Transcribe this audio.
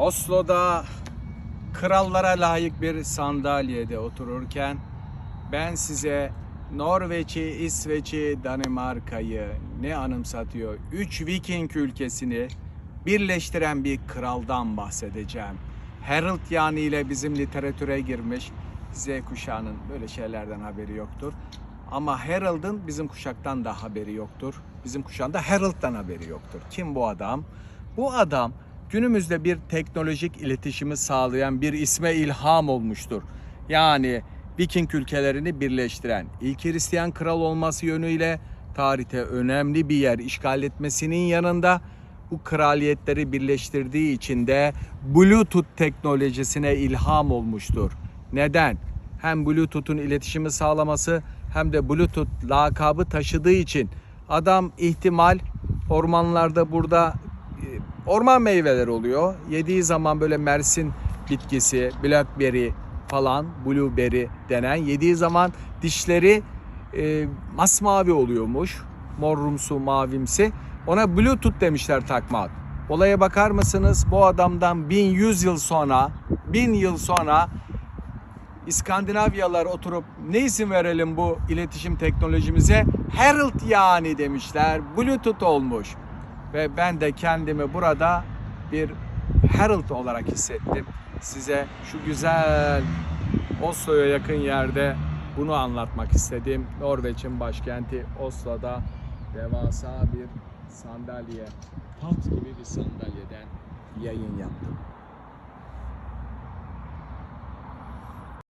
Oslo'da krallara layık bir sandalyede otururken ben size Norveç'i, İsveç'i, Danimarka'yı ne anımsatıyor? Üç Viking ülkesini birleştiren bir kraldan bahsedeceğim. Harold yani ile bizim literatüre girmiş. Z kuşağının böyle şeylerden haberi yoktur. Ama Harold'ın bizim kuşaktan da haberi yoktur. Bizim kuşağın da Harold'dan haberi yoktur. Kim bu adam? Bu adam günümüzde bir teknolojik iletişimi sağlayan bir isme ilham olmuştur. Yani Viking ülkelerini birleştiren, ilk Hristiyan kral olması yönüyle tarihte önemli bir yer işgal etmesinin yanında bu kraliyetleri birleştirdiği için de Bluetooth teknolojisine ilham olmuştur. Neden? Hem Bluetooth'un iletişimi sağlaması hem de Bluetooth lakabı taşıdığı için adam ihtimal ormanlarda burada e, orman meyveleri oluyor. Yediği zaman böyle mersin bitkisi, blackberry falan, blueberry denen yediği zaman dişleri e, masmavi oluyormuş. Morrumsu, mavimsi. Ona Bluetooth demişler takma ad. Olaya bakar mısınız? Bu adamdan 1100 yıl sonra, 1000 yıl sonra İskandinavyalılar oturup ne isim verelim bu iletişim teknolojimize? Herald yani demişler. Bluetooth olmuş. Ve ben de kendimi burada bir Herald olarak hissettim. Size şu güzel Oslo'ya yakın yerde bunu anlatmak istedim. Norveç'in başkenti Oslo'da devasa bir sandalye, taht gibi bir sandalyeden yayın yaptım.